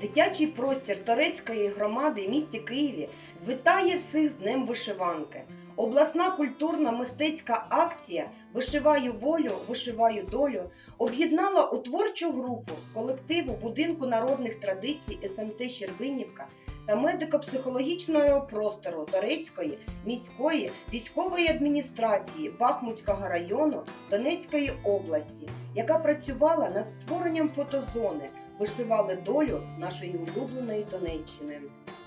Дитячий простір Торецької громади в місті Києві вітає всіх з Днем вишиванки. Обласна культурна мистецька акція Вишиваю волю, вишиваю долю об'єднала у творчу групу колективу будинку народних традицій СМТ Щербинівка та медико-психологічного простору Торецької міської військової адміністрації Бахмутського району Донецької області, яка працювала над створенням фотозони, вишивали долю нашої улюбленої Донеччини.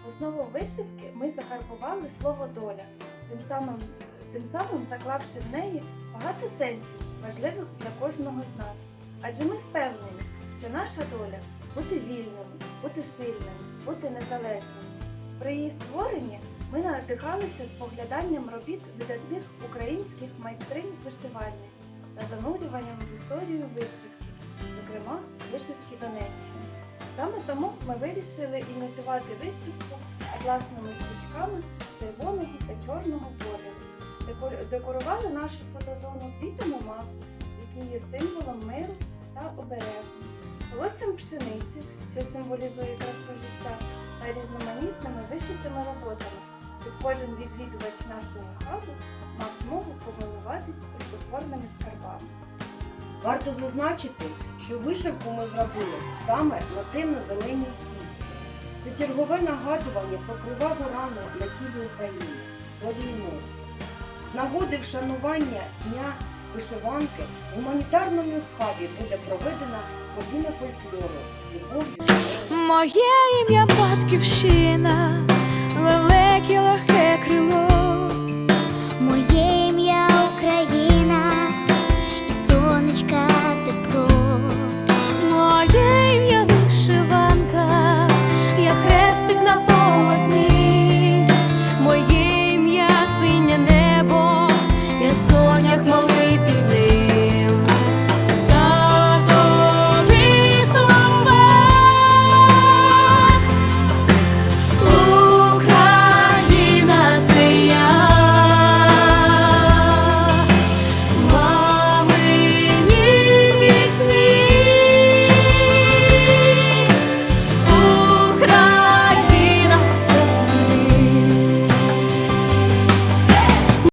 Основу вишивки ми закарбували слово доля, тим самим, тим самим заклавши в неї багато сенсів, важливих для кожного з нас. Адже ми впевнені, що наша доля бути вільними, бути сильними, бути незалежними. При її створенні ми надихалися спогляданням робіт видатних українських майстринь вишивальниць та занурюванням в історію вишивки, зокрема вишивки Донеччини. Саме тому ми вирішили імітувати вишивку власними стрічками червоного та чорного кольору. Декорували нашу фотозону квітами мав, який є символом миру та оберегу, волоссям пшениці, що символізує красу життя, та різноманітними вишитими роботами, щоб кожен відвідувач нашого хабу мав змогу помилуватись рукотворними скарбами. Варто зазначити, що вишивку ми зробили саме на темно-зеленій сітці. Це чергове нагадування про криваву рану на тілі України війну. З нагоди вшанування Дня вишиванки в гуманітарному хабі буде проведена година фольклору. Моє ім'я батьківщина,